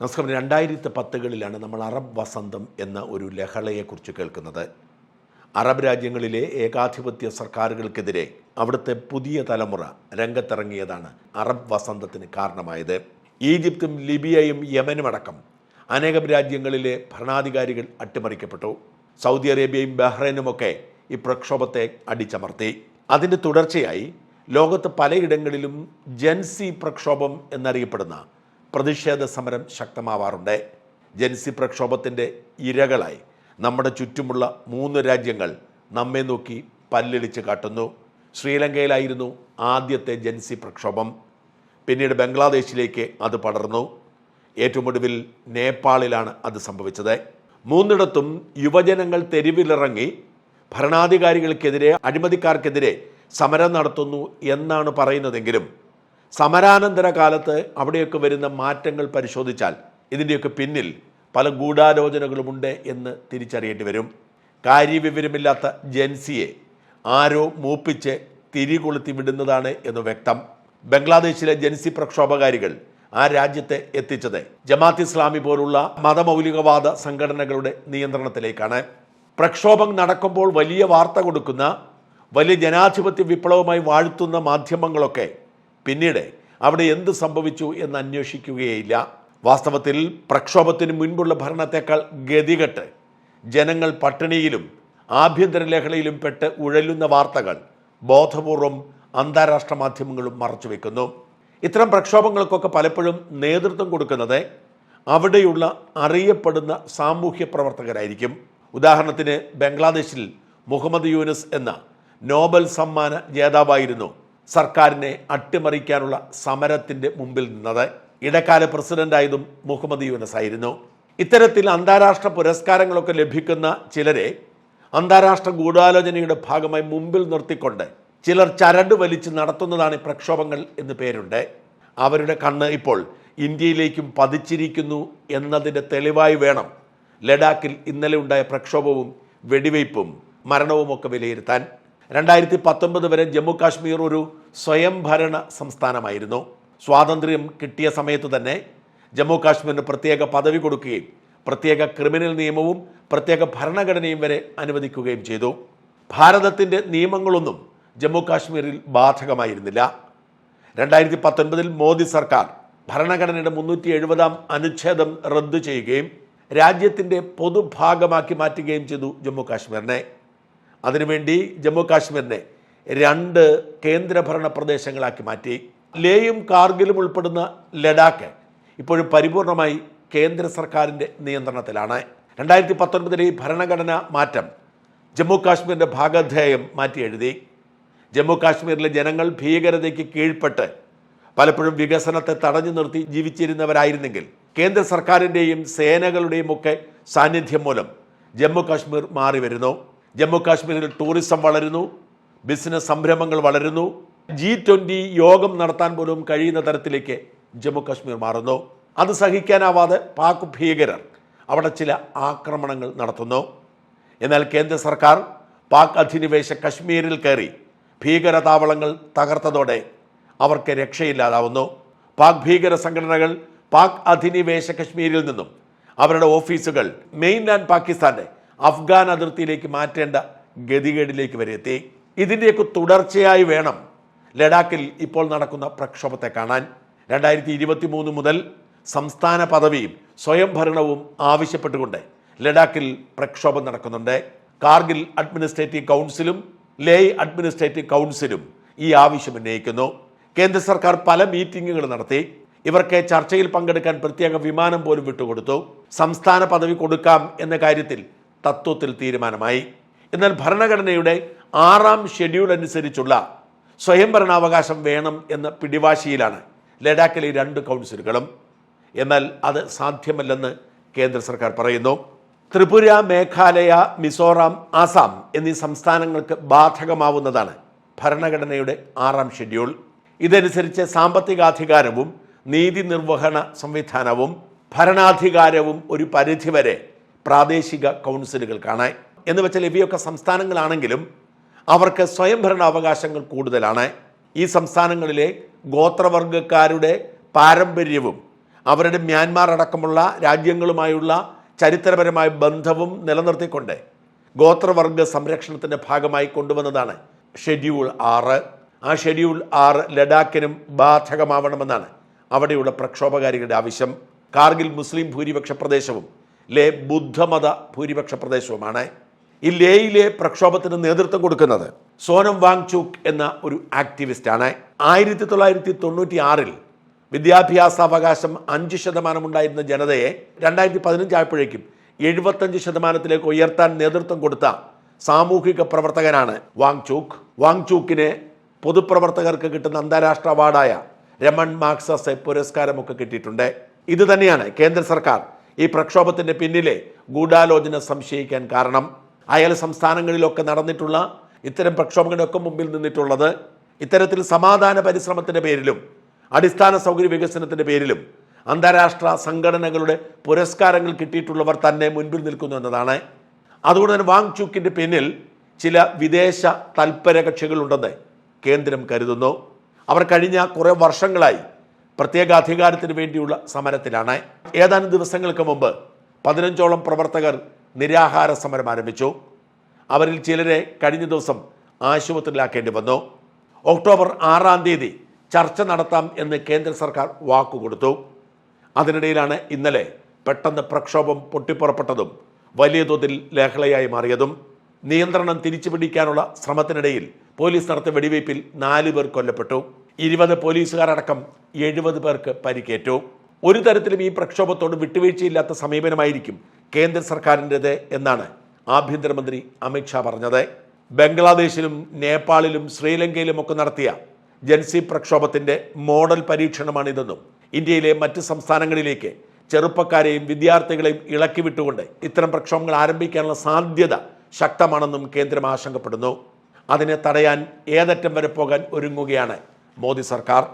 നമസ്കാരം. രണ്ടായിരത്തി പത്തുകളിലാണ് നമ്മൾ അറബ് വസന്തം എന്ന ഒരു ലഹളയെക്കുറിച്ച് കേൾക്കുന്നത്. അറബ് രാജ്യങ്ങളിലെ ഏകാധിപത്യ സർക്കാരുകൾക്കെതിരെ അവിടുത്തെ പുതിയ തലമുറ രംഗത്തിറങ്ങിയതാണ് അറബ് വസന്തത്തിന് കാരണമായത്. ഈജിപ്തും ലിബിയയും യമനും അടക്കം അനേകം രാജ്യങ്ങളിലെ ഭരണാധികാരികൾ അട്ടിമറിക്കപ്പെട്ടു. സൗദി അറേബ്യയും ബഹ്റൈനുമൊക്കെ ഈ പ്രക്ഷോഭത്തെ അടിച്ചമർത്തി. അതിന്റെ തുടർച്ചയായി ലോകത്ത് പലയിടങ്ങളിലും ജൻസി പ്രക്ഷോഭം എന്നറിയപ്പെടുന്ന പ്രതിഷേധ സമരം ശക്തമാവാറുണ്ട്. ജൻസി പ്രക്ഷോഭത്തിന്റെ ഇരകളായി നമ്മുടെ ചുറ്റുമുള്ള മൂന്ന് രാജ്യങ്ങൾ നമ്മെ നോക്കി പല്ലിളിച്ച് കാട്ടുന്നു. ശ്രീലങ്കയിലായിരുന്നു ആദ്യത്തെ ജൻസി പ്രക്ഷോഭം. പിന്നീട് ബംഗ്ലാദേശിലേക്ക് അത് പടർന്നു. ഏറ്റവും ഒടുവിൽ നേപ്പാളിലാണ് അത് സംഭവിച്ചത്. മൂന്നിടത്തും യുവജനങ്ങൾ തെരുവിലിറങ്ങി ഭരണാധികാരികൾക്കെതിരെ അഴിമതിക്കാർക്കെതിരെ സമരം നടത്തുന്നു എന്നാണ് പറയുന്നതെങ്കിലും സമരാനന്തര കാലത്ത് അവിടെയൊക്കെ വരുന്ന മാറ്റങ്ങൾ പരിശോധിച്ചാൽ ഇതിന്റെയൊക്കെ പിന്നിൽ പല ഗൂഢാലോചനകളുമുണ്ട് എന്ന് തിരിച്ചറിയേണ്ടി വരും. കാര്യവിവരമില്ലാത്ത ജെൻസിയെ ആരോ മൂപ്പിച്ച് തിരികൊളുത്തി വിടുന്നതാണ് എന്ന് വ്യക്തം. ബംഗ്ലാദേശിലെ ജൻസി പ്രക്ഷോഭകാരികൾ ആ രാജ്യത്തെ എത്തിച്ചത് ജമാത്ത് ഇസ്ലാമി പോലുള്ള മതമൗലികവാദ സംഘടനകളുടെ നിയന്ത്രണത്തിലേക്കാണ്. പ്രക്ഷോഭം നടക്കുമ്പോൾ വലിയ വാർത്ത കൊടുക്കുന്ന വലിയ ജനാധിപത്യ വിപ്ലവമായി വാഴ്ത്തുന്ന മാധ്യമങ്ങളൊക്കെ പിന്നീട് അവിടെ എന്ത് സംഭവിച്ചു എന്ന് അന്വേഷിക്കുകയില്ല. വാസ്തവത്തിൽ പ്രക്ഷോഭത്തിന് മുൻപുള്ള ഭരണത്തെക്കാൾ ഗതികെട്ട് ജനങ്ങൾ പട്ടിണിയിലും ആഭ്യന്തര ലഹളയിലും പെട്ട് ഉഴലുന്ന വാർത്തകൾ ബോധപൂർവം അന്താരാഷ്ട്ര മാധ്യമങ്ങളും മറച്ചുവെക്കുന്നു ഇത്തരം പ്രക്ഷോഭങ്ങൾക്കൊക്കെ പലപ്പോഴും നേതൃത്വം കൊടുക്കുന്നത് അവിടെയുള്ള അറിയപ്പെടുന്ന സാമൂഹ്യ പ്രവർത്തകരായിരിക്കും. ഉദാഹരണത്തിന് ബംഗ്ലാദേശിൽ മുഹമ്മദ് യൂനസ് എന്ന നോബൽ സമ്മാന ജേതാവായിരുന്നു സർക്കാരിനെ അട്ടിമറിക്കാനുള്ള സമരത്തിന്റെ മുമ്പിൽ നിന്നത് ഇടക്കാല പ്രസിഡന്റായതും മുഹമ്മദ് യൂനസ് ആയിരുന്നു. ഇത്തരത്തിൽ അന്താരാഷ്ട്ര പുരസ്കാരങ്ങളൊക്കെ ലഭിക്കുന്ന ചിലരെ അന്താരാഷ്ട്ര ഗൂഢാലോചനയുടെ ഭാഗമായി മുമ്പിൽ നിർത്തിക്കൊണ്ട് ചിലർ ചരട് വലിച്ച് നടത്തുന്നതാണ് പ്രക്ഷോഭങ്ങൾ എന്ന് പേരുണ്ട്. അവരുടെ കണ്ണ് ഇപ്പോൾ ഇന്ത്യയിലേക്കും പതിച്ചിരിക്കുന്നു എന്നതിന്റെ തെളിവായി വേണം ലഡാക്കിൽ ഇന്നലെ ഉണ്ടായ പ്രക്ഷോഭവും വെടിവയ്പും മരണവുമൊക്കെ വിലയിരുത്താൻ. രണ്ടായിരത്തി പത്തൊമ്പത് വരെ ജമ്മു കാശ്മീർ ഒരു സ്വയംഭരണ സംസ്ഥാനമായിരുന്നു. സ്വാതന്ത്ര്യം കിട്ടിയ സമയത്ത് തന്നെ ജമ്മു കാശ്മീരിന് പ്രത്യേക പദവി കൊടുക്കുകയും പ്രത്യേക ക്രിമിനൽ നിയമവും പ്രത്യേക ഭരണഘടനയും വരെ അനുവദിക്കുകയും ചെയ്തു. ഭാരതത്തിന്റെ നിയമങ്ങളൊന്നും ജമ്മു കാശ്മീരിൽ ബാധകമായിരുന്നില്ല. രണ്ടായിരത്തി പത്തൊൻപതിൽ മോദി സർക്കാർ ഭരണഘടനയുടെ മുന്നൂറ്റി എഴുപതാം അനുച്ഛേദം റദ്ദു ചെയ്യുകയും രാജ്യത്തിന്റെ പൊതുഭാഗമാക്കി മാറ്റുകയും ചെയ്തു ജമ്മു കാശ്മീരിനെ. അതിനുവേണ്ടി ജമ്മു കാശ്മീരിനെ രണ്ട് കേന്ദ്രഭരണ പ്രദേശങ്ങളാക്കി മാറ്റി. ലേയും കാർഗിലും ഉൾപ്പെടുന്ന ലഡാക്ക് ഇപ്പോഴും പരിപൂർണമായി കേന്ദ്ര സർക്കാരിന്റെ നിയന്ത്രണത്തിലാണ്. രണ്ടായിരത്തി പത്തൊൻപതിലെ ഭരണഘടന മാറ്റം ജമ്മു കാശ്മീരിന്റെ ഭാഗധേയം മാറ്റി എഴുതി. ജമ്മു കാശ്മീരിലെ ജനങ്ങൾ ഭീകരതയ്ക്ക് കീഴ്പ്പെട്ട് പലപ്പോഴും വികസനത്തെ തടഞ്ഞു നിർത്തി ജീവിച്ചിരുന്നവരായിരുന്നെങ്കിൽ കേന്ദ്ര സർക്കാരിന്റെയും സേനകളുടെയും ഒക്കെ സാന്നിധ്യം മൂലം ജമ്മു കാശ്മീർ മാറി വരുന്നു ജമ്മു കാശ്മീരിൽ ടൂറിസം വളരുന്നു. ബിസിനസ് സംരംഭങ്ങൾ വളരുന്നു. ജി ട്വന്റി യോഗം നടത്താൻ പോലും കഴിയുന്ന തരത്തിലേക്ക് ജമ്മു കാശ്മീർ മാറുന്നു. അത് സഹിക്കാനാവാതെ പാക് ഭീകരർ അവിടെ ചില ആക്രമണങ്ങൾ നടത്തുന്നു. എന്നാൽ കേന്ദ്ര സർക്കാർ പാക് അധിനിവേശ കശ്മീരിൽ കയറി ഭീകരതാവളങ്ങൾ തകർത്തതോടെ അവർക്ക് രക്ഷയില്ലാതാവുന്നു. പാക് ഭീകര സംഘടനകൾ പാക് അധിനിവേശ കശ്മീരിൽ നിന്നും അവരുടെ ഓഫീസുകൾ മെയിൻലാൻഡ് പാകിസ്ഥാന്റെ അഫ്ഗാൻ അതിർത്തിയിലേക്ക് മാറ്റേണ്ട ഗതികേടിലേക്ക് വരെ എത്തി. ഇതിന്റെയൊക്കെ തുടർച്ചയായി വേണം ലഡാക്കിൽ ഇപ്പോൾ നടക്കുന്ന പ്രക്ഷോഭത്തെ കാണാൻ. രണ്ടായിരത്തി ഇരുപത്തി മൂന്ന് മുതൽ സംസ്ഥാന പദവിയും സ്വയംഭരണവും ആവശ്യപ്പെട്ടുകൊണ്ട് ലഡാക്കിൽ പ്രക്ഷോഭം നടക്കുന്നുണ്ട്. കാർഗിൽ അഡ്മിനിസ്ട്രേറ്റീവ് കൗൺസിലും ലേ അഡ്മിനിസ്ട്രേറ്റീവ് കൗൺസിലും ഈ ആവശ്യം ഉന്നയിക്കുന്നു. കേന്ദ്ര സർക്കാർ പല മീറ്റിംഗുകൾ നടത്തി. ഇവർക്ക് ചർച്ചയിൽ പങ്കെടുക്കാൻ പ്രത്യേക വിമാനം പോലും വിട്ടുകൊടുത്തു. സംസ്ഥാന പദവി കൊടുക്കാം എന്ന കാര്യത്തിൽ തത്വത്തിൽ തീരുമാനമായി. എന്നാൽ ഭരണഘടനയുടെ ആറാം ഷെഡ്യൂൾ അനുസരിച്ചുള്ള സ്വയംഭരണാവകാശം വേണം എന്ന പിടിവാശിയിലാണ് ലഡാക്കിലെ രണ്ട് കൗൺസിലുകളും എന്നാൽ അത് സാധ്യമല്ലെന്ന് കേന്ദ്ര സർക്കാർ പറയുന്നു. ത്രിപുര മേഘാലയ മിസോറാം ആസാം എന്നീ സംസ്ഥാനങ്ങൾക്ക് ബാധകമാവുന്നതാണ് ഭരണഘടനയുടെ ആറാം ഷെഡ്യൂൾ ഇതനുസരിച്ച് സാമ്പത്തികാധികാരവും നീതി നിർവഹണ സംവിധാനവും ഭരണാധികാരവും ഒരു പരിധിവരെ പ്രാദേശിക കൗൺസിലുകൾക്കാണ് എന്ന് വെച്ചാൽ ഇവയൊക്കെ സംസ്ഥാനങ്ങളാണെങ്കിലും അവർക്ക് സ്വയംഭരണ അവകാശങ്ങൾ കൂടുതലാണ്. ഈ സംസ്ഥാനങ്ങളിലെ ഗോത്രവർഗക്കാരുടെ പാരമ്പര്യവും അവരുടെ മ്യാൻമാർ അടക്കമുള്ള രാജ്യങ്ങളുമായുള്ള ചരിത്രപരമായ ബന്ധവും നിലനിർത്തിക്കൊണ്ട് ഗോത്രവർഗ സംരക്ഷണത്തിന്റെ ഭാഗമായി കൊണ്ടുവന്നതാണ് ഷെഡ്യൂൾ ആറ്. ആ ഷെഡ്യൂൾ ആറ് ലഡാക്കിനും ബാധകമാവണമെന്നാണ് അവിടെയുള്ള പ്രക്ഷോഭകാരികളുടെ ആവശ്യം. കാർഗിൽ മുസ്ലിം ഭൂരിപക്ഷ പ്രദേശവും ലേ ബുദ്ധമത ഭൂരിപക്ഷ പ്രദേശവുമാണ്. ഈ ലേയിലെ പ്രക്ഷോഭത്തിന് നേതൃത്വം കൊടുക്കുന്നത് സോനം വാങ്ചൂക്ക് എന്ന ഒരു ആക്ടിവിസ്റ്റാണ്. ആയിരത്തി തൊള്ളായിരത്തി തൊണ്ണൂറ്റി ആറിൽ വിദ്യാഭ്യാസ അവകാശം അഞ്ച് ശതമാനം ഉണ്ടായിരുന്ന ജനതയെ രണ്ടായിരത്തി പതിനഞ്ചായപ്പോഴേക്കും എഴുപത്തഞ്ച് ശതമാനത്തിലേക്ക് ഉയർത്താൻ നേതൃത്വം കൊടുത്ത സാമൂഹിക പ്രവർത്തകനാണ് വാങ്ചൂക്ക്. വാങ്ചൂക്കിനെ പൊതുപ്രവർത്തകർക്ക് കിട്ടുന്ന അന്താരാഷ്ട്ര അവാർഡായ രമൺ മാക്സസ് പുരസ്കാരമൊക്കെ കിട്ടിയിട്ടുണ്ട്. ഇത് തന്നെയാണ് കേന്ദ്ര സർക്കാർ ഈ പ്രക്ഷോഭത്തിന്റെ പിന്നിലെ ഗൂഢാലോചന സംശയിക്കാൻ കാരണം. അയൽ സംസ്ഥാനങ്ങളിലൊക്കെ നടന്നിട്ടുള്ള ഇത്തരം പ്രക്ഷോഭങ്ങളൊക്കെ മുമ്പിൽ നിന്നിട്ടുള്ളത് ഇത്തരത്തിൽ സമാധാന പരിശ്രമത്തിന്റെ പേരിലും അടിസ്ഥാന സൗകര്യ വികസനത്തിന്റെ പേരിലും അന്താരാഷ്ട്ര സംഘടനകളുടെ പുരസ്കാരങ്ങൾ കിട്ടിയിട്ടുള്ളവർ തന്നെ മുൻപിൽ നിൽക്കുന്നു എന്നതാണ്. അതുകൊണ്ട് തന്നെ വാങ് ചുക്കിന്റെ പിന്നിൽ ചില വിദേശ തൽപര കക്ഷികളുണ്ടെന്ന് കേന്ദ്രം കരുതുന്നു. അവർ കഴിഞ്ഞ കുറേ വർഷങ്ങളായി പ്രത്യേക അധികാരത്തിന് വേണ്ടിയുള്ള സമരത്തിലാണ്. ഏതാനും ദിവസങ്ങൾക്ക് മുമ്പ് പതിനഞ്ചോളം പ്രവർത്തകർ നിരാഹാര സമരം ആരംഭിച്ചു. അവരിൽ ചിലരെ കഴിഞ്ഞ ദിവസം ആശുപത്രിയിലാക്കേണ്ടി വന്നു. ഒക്ടോബർ ആറാം തീയതി ചർച്ച നടത്താം എന്ന് കേന്ദ്ര സർക്കാർ വാക്കുകൊടുത്തു. അതിനിടയിലാണ് ഇന്നലെ പെട്ടെന്ന് പ്രക്ഷോഭം പൊട്ടിപ്പുറപ്പെട്ടതും വലിയ തോതിൽ ലഹളയായി മാറിയതും. നിയന്ത്രണം തിരിച്ചുപിടിക്കാനുള്ള ശ്രമത്തിനിടയിൽ പോലീസ് നടത്തിയ വെടിവയ്പിൽ നാല് പേർ കൊല്ലപ്പെട്ടു. ഇരുപത് പോലീസുകാരടക്കം എഴുപത് പേർക്ക് പരിക്കേറ്റു. ഒരു തരത്തിലും ഈ പ്രക്ഷോഭത്തോട് വിട്ടുവീഴ്ചയില്ലാത്ത സമീപനമായിരിക്കും കേന്ദ്ര സർക്കാരിന്റെത് എന്നാണ് ആഭ്യന്തരമന്ത്രി അമിത്ഷാ പറഞ്ഞത്. ബംഗ്ലാദേശിലും നേപ്പാളിലും ശ്രീലങ്കയിലും ഒക്കെ നടത്തിയ ജൻസി പ്രക്ഷോഭത്തിന്റെ മോഡൽ പരീക്ഷണമാണിതെന്നും ഇന്ത്യയിലെ മറ്റ് സംസ്ഥാനങ്ങളിലേക്ക് ചെറുപ്പക്കാരെയും വിദ്യാർത്ഥികളെയും ഇളക്കി വിട്ടുകൊണ്ട് ഇത്തരം പ്രക്ഷോഭങ്ങൾ ആരംഭിക്കാനുള്ള സാധ്യത ശക്തമാണെന്നും കേന്ദ്രം ആശങ്കപ്പെടുന്നു. അതിനെ തടയാൻ ഏതറ്റം വരെ പോകാൻ ഒരുങ്ങുകയാണ് മോദി സർക്കാർ.